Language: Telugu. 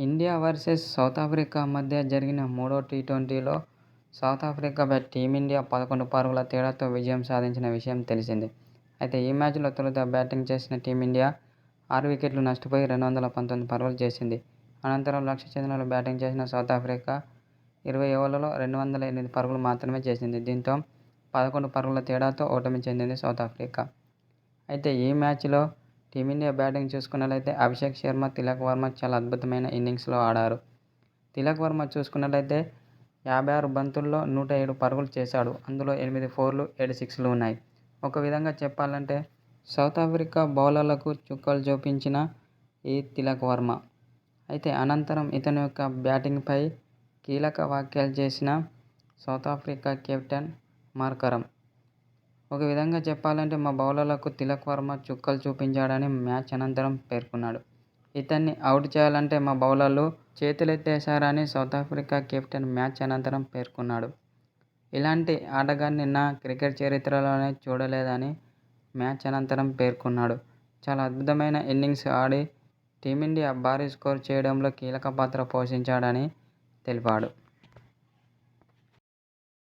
ఇండియా వర్సెస్ సౌత్ ఆఫ్రికా మధ్య జరిగిన మూడో టీ-ట్వంటీలో సౌత్ ఆఫ్రికాపై టీమిండియా పదకొండు పరుగుల తేడాతో విజయం సాధించిన విషయం తెలిసిందే. అయితే ఈ మ్యాచ్లో తొలుత బ్యాటింగ్ చేసిన టీమిండియా ఆరు వికెట్లు నష్టపోయి రెండు వందల పంతొమ్మిది పరుగులు చేసింది. అనంతరం లక్ష్య ఛేదనలో బ్యాటింగ్ చేసిన సౌత్ ఆఫ్రికా ఇరవై ఓవర్లలో రెండు వందల ఎనిమిది పరుగులు మాత్రమే చేసింది. దీంతో పదకొండు పరుగుల తేడాతో ఓటమి చెందింది సౌత్ ఆఫ్రికా. అయితే ఈ మ్యాచ్లో టీమిండియా బ్యాటింగ్ చూసుకున్నట్లయితే అభిషేక్ శర్మ, తిలక్ వర్మ చాలా అద్భుతమైన ఇన్నింగ్స్లో ఆడారు. తిలక్ వర్మ చూసుకున్నట్లయితే యాభై ఆరు బంతుల్లో నూట ఏడు పరుగులు చేశాడు. అందులో ఎనిమిది ఫోర్లు, ఏడు సిక్స్లు ఉన్నాయి. ఒక విధంగా చెప్పాలంటే సౌత్ ఆఫ్రికా బౌలర్లకు చుక్కలు చూపించిన ఈ తిలక్ వర్మ. అయితే అనంతరం ఇతని యొక్క బ్యాటింగ్పై కీలక వ్యాఖ్యలు చేసిన సౌత్ ఆఫ్రికా కెప్టెన్ మార్కరమ్. ఒక విధంగా చెప్పాలంటే మా బౌలర్లకు తిలక్ వర్మ చుక్కలు చూపించాడని మ్యాచ్ అనంతరం పేర్కొన్నాడు. ఇతన్ని అవుట్ చేయాలంటే మా బౌలర్లు చేతులెత్తేశారని సౌత్ ఆఫ్రికా కెప్టెన్ మ్యాచ్ అనంతరం పేర్కొన్నాడు. ఇలాంటి ఆటగాన్ని నా క్రికెట్ చరిత్రలోనే చూడలేదని మ్యాచ్ అనంతరం పేర్కొన్నాడు. చాలా అద్భుతమైన ఇన్నింగ్స్ ఆడి టీమిండియా భారీ స్కోర్ చేయడంలో కీలక పాత్ర పోషించాడని తెలిపాడు.